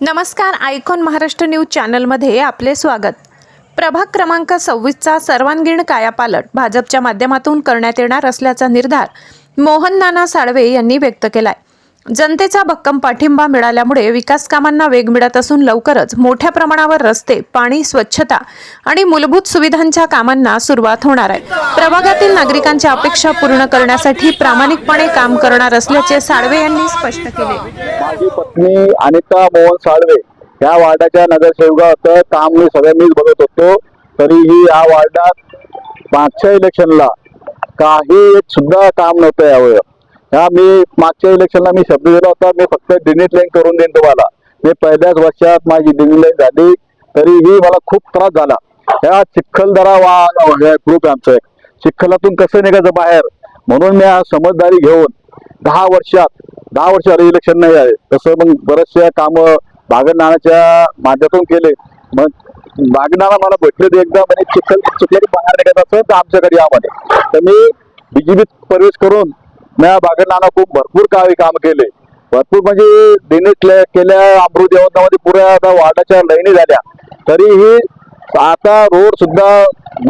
नमस्कार icon Maharashtra news चॅनलमध्ये आपले स्वागत. प्रभाग क्रमांक सव्वीसचा सर्वांगीण कायापालट भाजपच्या माध्यमातून करण्यात येणार असल्याचा निर्धार मोहन नाना साळवे यांनी व्यक्त केलाय. जनतेचा भक्कम पाठिंबा मिळाल्यामुळे विकास कामांना वेग मिळत असून लवकरच मोठ्या प्रमाणावर रस्ते पाणी स्वच्छता आणि मूलभूत सुविधांच्या कामांना सुरुवात होणार आहे. प्रभागातील नागरिकांच्या अपेक्षा पूर्ण करण्यासाठी प्रामाणिकपणे काम करणार असल्याचे साळवे यांनी स्पष्ट केले. माझी पत्नी अनिता मोहन साळवे या वार्डाच्या नगरसेविका होतं काम मी सगळ्यांनीच बघत होतो. तरीही या वार्डात मागच्या इलेक्शनला काही एक सुद्धा काम नव्हतं यावेळेस ह्या मी मागच्या इलेक्शनला मी शब्द दिला होता. मी फक्त डिनिट लाईन करून देईन तुम्हाला. मी पहिल्याच वर्षात माझी डिनिट लाईन झाली तरीही मला खूप त्रास झाला. ह्या चिखलदरा वा ग्रुप आहे आमचं एक. चिखलातून कसं निघायचं बाहेर? म्हणून मी हा समजदारी घेऊन दहा वर्षात दहा वर्ष आले इलेक्शन नाही आहे. तसं मग बरेचसे कामं बागडनानाच्या माध्यमातून केले. मग बागनाना मला भेटले ते एकदा म्हणजे चिखल चिखल बाहेर निघत असं तर आमच्याकडे यामध्ये. तर मी बीजेपीत प्रवेश करून मी बागडनाना खूप भरपूर काही काम केले. भरपूर म्हणजे दिनेश केल्या अमृत यवतमध्ये पुऱ्या आता वार्डाच्या लाईनी झाल्या. तरीही आता रोड सुद्धा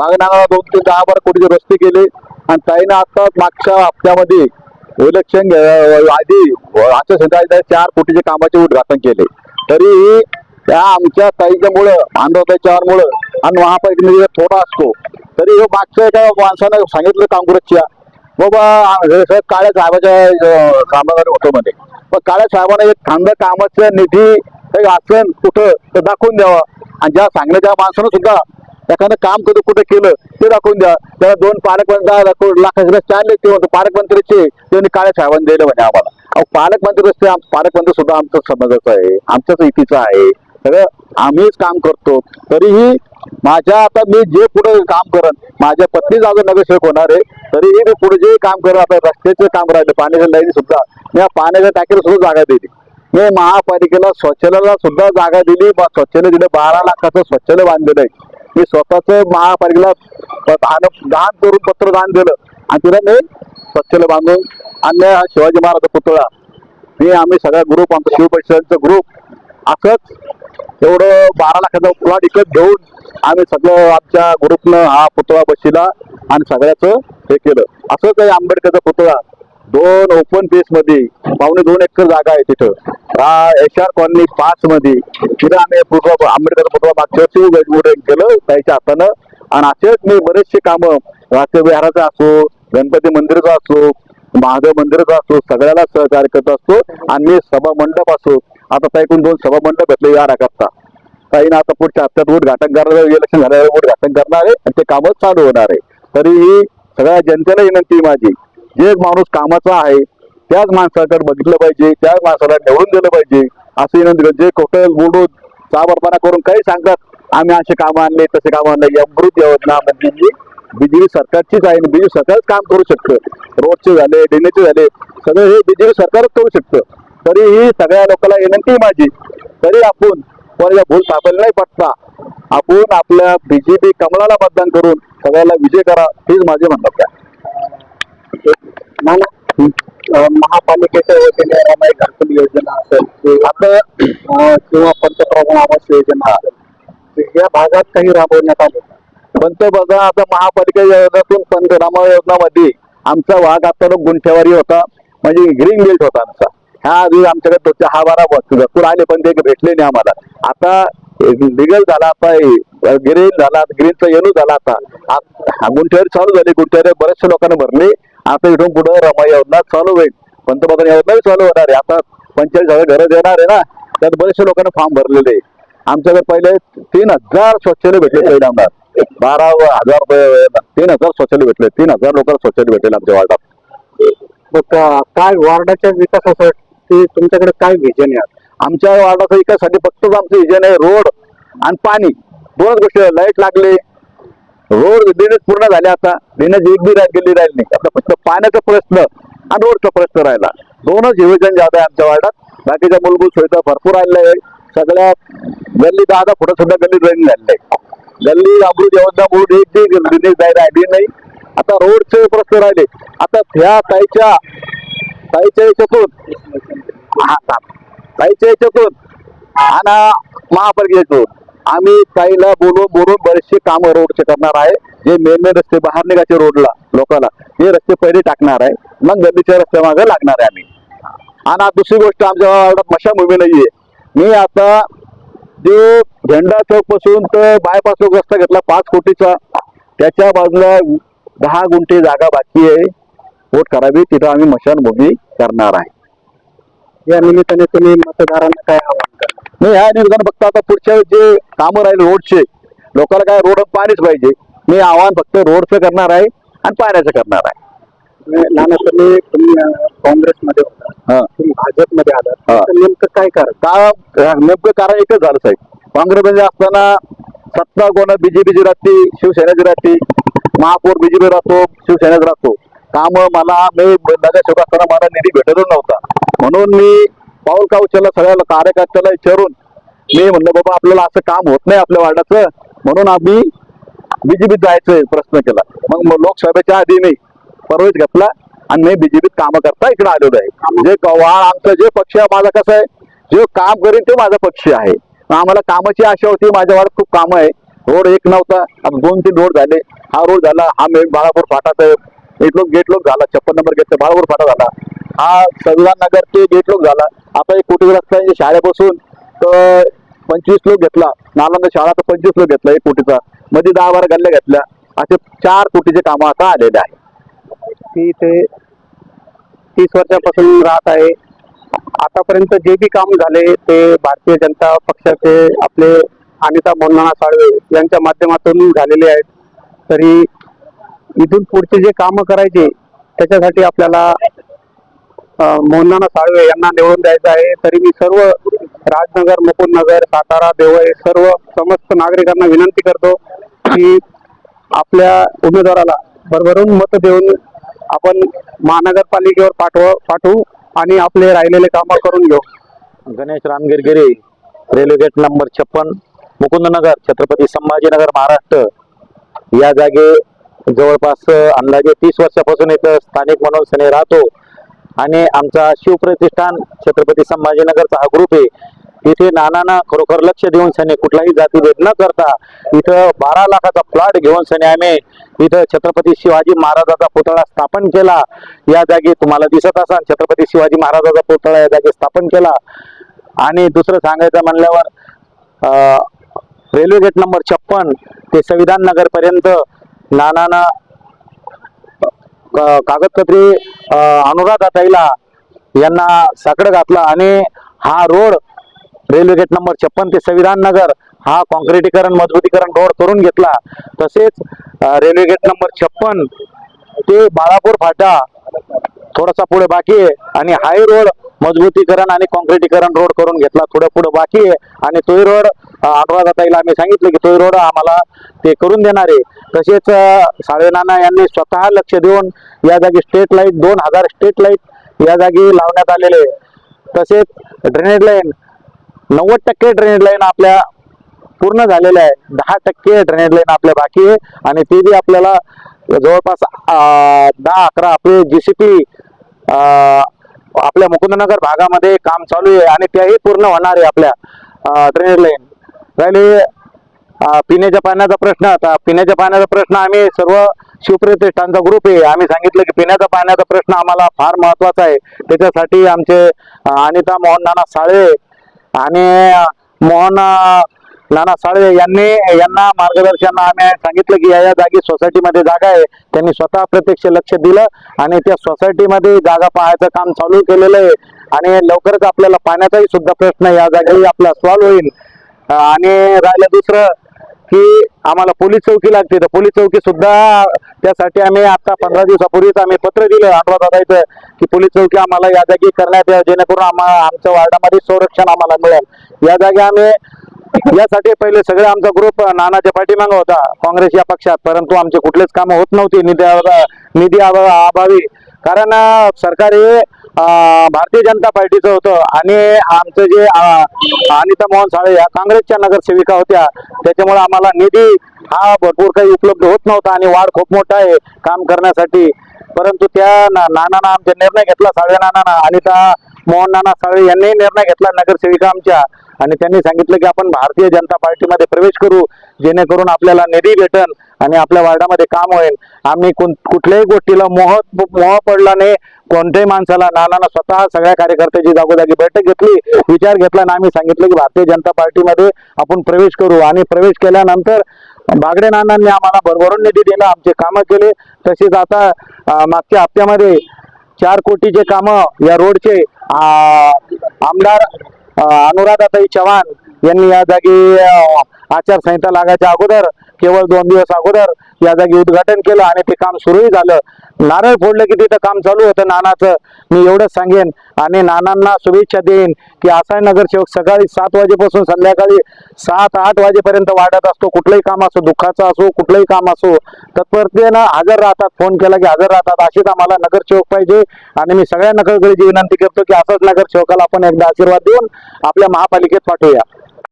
मागणारा दोन ते दहा बारा कोटीचे रस्ते केले. आणि ताईनं आता मागच्या हप्त्यामध्ये इलेक्शन आधी आचारसंहिता चार कोटीचे कामाचे उद्घाटन केले. तरीही त्या आमच्या ताईच्यामुळं आंध्रताईच्यामुळं आणि महापालिकेमध्ये थोडा असतो. तरी हे मागच्या एका माणसानं सांगितलं काँग्रेसच्या बाबा काळ्या साहेबाच्या कामागार होतो मध्ये मग काळ्या साहेबांना एक खांदा कामाचं निधी असेल कुठं तर दाखवून द्यावा. आणि ज्या सांगण्याच्या माणसानं सुद्धा एखादं काम कधी कुठं केलं ते दाखवून द्या. त्याला दोन पालकमंत्री लाखाचे चालले आणले ते पालकमंत्रीचे त्यांनी काळ्या साहेबांनी दिले म्हणे आम्हाला. अहो पालकमंत्री रस्ते पालकमंत्री सुद्धा आमचं समाजाचं आहे. आमच्याच इतीचं आहे. सगळं आम्हीच काम करतो. तरीही माझ्या आता मी जे पुढे काम करन माझ्या पत्नी अजून नगरसेवक होणार आहे तरीही मी पुढे जे काम करत आता रस्त्याचे काम राहिले पाण्याच्या लाईन सुद्धा मी या पाण्याच्या टाकीला सुद्धा जागा दिली. मी महापालिकेला स्वच्छतेला सुद्धा जागा दिली ब- दिलं बारा लाखाचं स्वच्छता बांधलेलं आहे मी स्वतःच महापालिकेला दान करून पत्र दान दिलं आणि तिला मी स्वच्छता बांधून आणलं शिवाजी महाराज पुतळा. मी आम्ही सगळा ग्रुप आमचा शिवपरिषदांचा ग्रुप असंच एवढं बारा लाखाचा प्लॉट विकत घेऊन आम्ही सगळं आमच्या ग्रुपनं हा पुतळा बशीला आणि सगळ्याचं हे केलं. असं काही आंबेडकरचा पुतळा दोन ओपन पेस मध्ये पावणे दोन एकर जागा आहे तिथं. हा एच आर कॉलनी पाच मध्ये तिथं आम्ही पुतळा आंबेडकर पुतळा मागच्या वर्षी केलं त्याच्या हातानं. आणि असेच मी बरेचसे कामं राष्ट्रीय असो गणपती मंदिराचं असो महादेव मंदिराचा असो सगळ्याला सहकार्य करत असतो. आणि मी सभा मंडप असो आता ऐकून दोन सभा मंडळ भेटले या करता काही आता पुढच्या हप्त्यात उद्घाटन करणार इलेक्शन झाल्यावर उद्घाटन करणार आहे आणि ते कामच चालू होणार आहे. तरीही सगळ्या जनतेला विनंती माझी जे माणूस कामाचा आहे त्याच माणसाकडे बघितलं पाहिजे त्याच माणसाला निवडून दिलं पाहिजे असं विनंती जे खोटं बोलून चाबरपणा करून काही सांगतात आम्ही असे काम आणले तसे काम आणले अमृत योजना म्हणजे बीजेपी सरकारचीच आहे बीजेपी सरकारच काम करू शकतं. रोडचे झाले डेनेचे झाले सगळे हे बीजेपी सरकारच करू शकतं. तरीही सगळ्या लोकांना विनंती माझी तरी आपण कोणाच्या भूल सापडला नाही पटता आपण आपल्या बीजेपी कमळाला मतदान करून सगळ्याला विजय करा हेच माझे म्हणतात काय महापालिकेच्या वतीने रमाई घरकुल योजना असेल आता किंवा पंतप्रधान आवास योजना असेल या भागात काही राबवण्यात आले पंतप्रधान आता महापालिका योजनेतून पंतराम योजनामध्ये आमचा भाग आता लोक गुंठेवारी होता म्हणजे ग्रीन बेल्ट होता आमचा. ह्या आधी आमच्याकडे तो दहा बारा वस्तू भरपूर आले पण ते भेटले नाही आम्हाला. आता लिगल झाला आता ग्रीन झाला ग्रीनचा येणू झाला आता. आ- चालू झाली गुंठेवारी बऱ्याचशा लोकांना भरले. आता इथून पुढे रमा योजना चालू होईल. पंतप्रधान योजनाही चालू होणार आहे. आता पंचेचाळीस हजार घरं देणार आहे ना त्यात बरेचशा लोकांना फॉर्म भरलेले आहे. आमच्याकडे पहिले तीन हजार शौचालय भेटले पहिले आमदार बारा हजार रुपये तीन हजार शौचालय भेटले. तीन हजार लोकांना शौचालय भेटले आमच्या वार्डात. मग का- काय वार्डाच्या विकासासाठी? तुमच्याकडे काय विजन आहे? आमच्या वार्डाचा विकासासाठी फक्तच आमचं विजन आहे रोड आणि पाणी. दोनच गोष्टी लाइट लागले. रोड ड्रेनेज पूर्ण झाले आता. ड्रेनेज एक बी राहिली गेली राहिली नाही. आता फक्त पाण्याचा प्रश्न आणि रोडचा प्रश्न राहिला. दोनच नियोजन जादा आहे आमच्या वार्डात. बाकीच्या मूलभूत सुविधा भरपूर आलेल्या आहे सगळ्या गल्ली दहा दहा फुटं सुद्धा गल्ली ड्रेन झालेलं आहे. गल्ली अमृत योजना बोर्ड एक बी ड्रेनेज जायला राहिली नाही. आता रोडचे प्रश्न राहिले. आता ह्या ताईच्या ताईच्या याच्यातून महासाप थांब. ताईच्या याच्यातून. आणि महापालिकेकडून आम्ही काहीला बोलून बोलून बरेचसे कामं रोडचे करणार आहे. जे मेन मेन रस्ते बाहेर निघायचे रोडला लोकांना हे रस्ते पहिले टाकणार आहे. मग गल्लीच्या रस्त्या मागे लागणार आहे आम्ही. आणि दुसरी गोष्ट आमच्या वार्डात मशाभूमी नाहीये. मी आता जो झेंडा चौकपासून तर बायपास रस्ता घेतला पाच कोटीचा. त्याच्या बाजूला दहा गुंठे जागा बाकी आहे. वोट करावी तिथं आम्ही मशानभूमी करणार आहे. या निमित्ताने तुम्ही मतदारांना काय आवाहन करा मी ह्या निवेदन फक्त आता पुढच्या जे कामं राहिले रोडचे लोकांना काय रोड पाणीच पाहिजे. मी आव्हान फक्त रोडचं करणार आहे आणि पाण्याचं करणार आहे. नाना तुम्ही तुम्ही अं, काँग्रेसमध्ये होता. तुम्ही भाजपमध्ये आलात. तर नेमकं काय करा का नेमकं कारण एकच झालं साहेब. काँग्रेसमध्ये असताना सत्ता कोण बीजेपीची राहते शिवसेनेची राहते महापौर बीजेपी राहतो शिवसेनेत राहतो. काम मला मी नगरसेवक असताना मला निधी भेटतच नव्हता. म्हणून मी पाऊल का उचलला सगळ्या कार्यकर्त्याला विचारून मी म्हणलं बाबा आपल्याला असं काम होत नाही आपल्या वार्डाचं. म्हणून आम्ही बीजेपीत जायचं प्रश्न केला. मग लोकसभेच्या आधी मी परवेश घेतला आणि मी बीजेपीत कामं करता इकडे आलेलो आहे. जे वाळ आमचं जे पक्ष आहे माझा कसं आहे जे काम करीन ते माझा पक्ष आहे. मग आम्हाला कामाची आशा होती माझ्या वाड्यात खूप कामं आहे. रोड एक नव्हता आता दोन तीन रोड झाले. हा रोड झाला हा मेन बाळापूर फाटाचा एक लोक गेट लोक झाला छप्पन नंबर गेट बाळापूर फाटा झाला. हा संविधान नगर ते गेट लोक झाला. आता एक कोटी रस्ता आहे शाळेपासून तर पंचवीस लोक घेतला. नालंदा शाळा तर पंचवीस लोक घेतला एक कोटीचा. मध्ये दहा बारा गल्ल्या घेतल्या. असे चार कोटीचे कामं आता आलेले आहे ती ते तीस वर्षापासून राहत आहे. आतापर्यंत जे बी काम झाले ते भारतीय जनता पक्षाचे आपले अनिता मोहनाना साळवे यांच्या माध्यमातून झालेले आहेत. तरी इथून पुढचे जे कामं करायचे त्याच्यासाठी आपल्याला अं, मोहनाना साळवे यांना निवडून द्यायचं आहे. तरी मी सर्व राजनगर मुकुंदनगर सातारा देवळे सर्व समस्त नागरिकांना विनंती करतो की आपल्या उमेदवाराला भरभरून मत देऊन आपण महानगरपालिकेवर पाठव पाठवू आणि आपले राहिलेले कामं करून घेऊ. गणेश रामगिरगिरी रेल्वे गेट नंबर छप्पन मुकुंदनगर छत्रपती संभाजीनगर महाराष्ट्र. या जागे जवळपास अंदाजे तीस वर्षापासून इथं स्थानिक म्हणून सने राहतो. आणि आमचा शिवप्रतिष्ठान छत्रपती संभाजीनगरचा हा ग्रुप आहे. इथे नानांना खरोखर लक्ष देऊन सने कुठलाही जातीभेद न करता इथं बारा लाखाचा प्लॉट घेऊन सने आम्ही इथं छत्रपती शिवाजी महाराजाचा पुतळा स्थापन केला. या जागी तुम्हाला दिसत असाल छत्रपती शिवाजी महाराजाचा पुतळा या जागी स्थापन केला. आणि दुसरं सांगायचं म्हणल्यावर रेल्वे गेट नंबर छप्पन ते संविधान नगरपर्यंत नानांना ना कागदपत्रे अनुराधा अनुराधाताईला यांना साकडं घातलं आणि हा रोड रेल्वे गेट नंबर छप्पन ते संविधान नगर हा कॉन्क्रिटीकरण मजबूतीकरण रोड करून घेतला. तसेच रेल्वे गेट नंबर छप्पन ते बाळापूर फाटा थोडासा पुढे बाकी आहे. आणि हाय रोड मजबूतीकरण आणि कॉन्क्रिटीकरण रोड करून घेतला. थोडं पुढं बाकी आहे. आणि तोही रोड आठवा अनुराधाताईला आम्ही सांगितलं की तोही रोड आम्हाला ते करून देणार आहे. तसेच साळेनाना यांनी स्वतः लक्ष देऊन या जागी स्ट्रीट लाइट दोन हजार स्ट्रीट लाइट या जागी लावण्यात आलेले तसेच ड्रेनेज लाईन नव्वद टक्के ड्रेनेज लाईन आपल्या पूर्ण झालेलं आहे. दहा टक्के ड्रेनेज लाईन आपल्या बाकी आहे. आणि ते बी आपल्याला जवळपास दहा अकरा आपले जी सी पी आपल्या मुकुंदनगर भागामध्ये काम चालू आहे आणि त्याही पूर्ण होणार आहे आपल्या ड्रेनेज लाईन राहिले पिण्याच्या पाण्याचा प्रश्न आता पिण्याच्या पाण्याचा प्रश्न आम्ही सर्व शिवप्रतिष्ठानचा ग्रुप आहे. आम्ही सांगितलं की पिण्याचा पाण्याचा प्रश्न आम्हाला फार महत्त्वाचा आहे. त्याच्यासाठी आमचे अनिता मोहन नाना साळे आणि मोहन नाना साळवे यांनी यांना मार्गदर्शन आम्ही सांगितलं की या या जागी सोसायटीमध्ये जागा आहे. त्यांनी स्वतः प्रत्यक्ष लक्ष दिलं आणि त्या सोसायटीमध्ये जागा पाहायचं काम चालू केलेलं आहे. आणि लवकरच आपल्याला पाण्याचाही सुद्धा प्रश्न या जागी आपला सॉल्व्ह होईल. आणि राहिलं दुसरं की आम्हाला पोलीस चौकी लागते. तर पोलीस चौकी सुद्धा त्यासाठी आम्ही आता पंधरा दिवसापूर्वीच आम्ही पत्र दिलं आठवा दादायचं की पोलीस चौकी आम्हाला या जागी करण्यात यावं जेणेकरून आम्हाला आमच्या वार्डामध्ये संरक्षण आम्हाला मिळेल. या जागी आम्ही यासाठी पहिले सगळे आमचा ग्रुप नानाच्या पाठीमागं होता. काँग्रेस या पक्षात परंतु आमचे कुठलेच कामं होत नव्हती. निधी निधी अभावी. कारण सरकार हे भारतीय जनता पार्टीचं होतं. आणि आमचं जे अनिता मोहन साळे या काँग्रेसच्या नगरसेविका होत्या त्याच्यामुळे आम्हाला निधी हा भरपूर काही उपलब्ध होत नव्हता आणि वाढ खूप मोठा आहे काम करण्यासाठी. परंतु त्या ना- नानांना आमचा निर्णय घेतला साळे नानांना. अनिता मोहन नाना साळे यांनी निर्णय घेतला नगरसेविका आमच्या. आणि त्यांनी सांगितलं की आपण भारतीय जनता पार्टीमध्ये प्रवेश करू जेणेकरून आपल्याला निधी भेटन आणि आपल्या वार्डामध्ये काम होईल. आम्ही कोण- कुठल्याही गोष्टीला मोह मोह पडला नाही कोणत्याही माणसाला नानांना स्वतः सगळ्या कार्यकर्त्याची जागोजागी बैठक घेतली विचार घेतला आणि आम्ही सांगितलं की भारतीय जनता पार्टीमध्ये आपण प्रवेश करू. आणि प्रवेश केल्यानंतर बागडे नानांनी आम्हाला भरभरून निधी दिला आमचे कामं केले. तसेच आता मागच्या हप्त्यामध्ये चार कोटीचे कामं या रोडचे आमदार अनुराधाताई चव्हाण यांनी या जागी आचारसंहिता लागायच्या अगोदर केवळ दोन दिवस अगोदर या जागी उद्घाटन केलं आणि ते काम सुरूही झालं. नारळ फोडलं की तिथं काम चालू होतं नानाचं. मी एवढंच सांगेन. आणि नानांना शुभेच्छा देईन की असाय नगरसेवक सकाळी सात वाजेपासून संध्याकाळी सात आठ वाजेपर्यंत वाढत असतो. कुठलंही काम असो दुःखाचं असो कुठलंही काम असो तत्परतेनं हजर राहतात. फोन केला की हजर राहतात. अशीच आम्हाला नगरसेवक पाहिजे. आणि मी सगळ्या नगरकडेची विनंती करतो की असंच नगरसेवकाला आपण एकदा आशीर्वाद देऊन आपल्या महापालिकेत पाठवूया.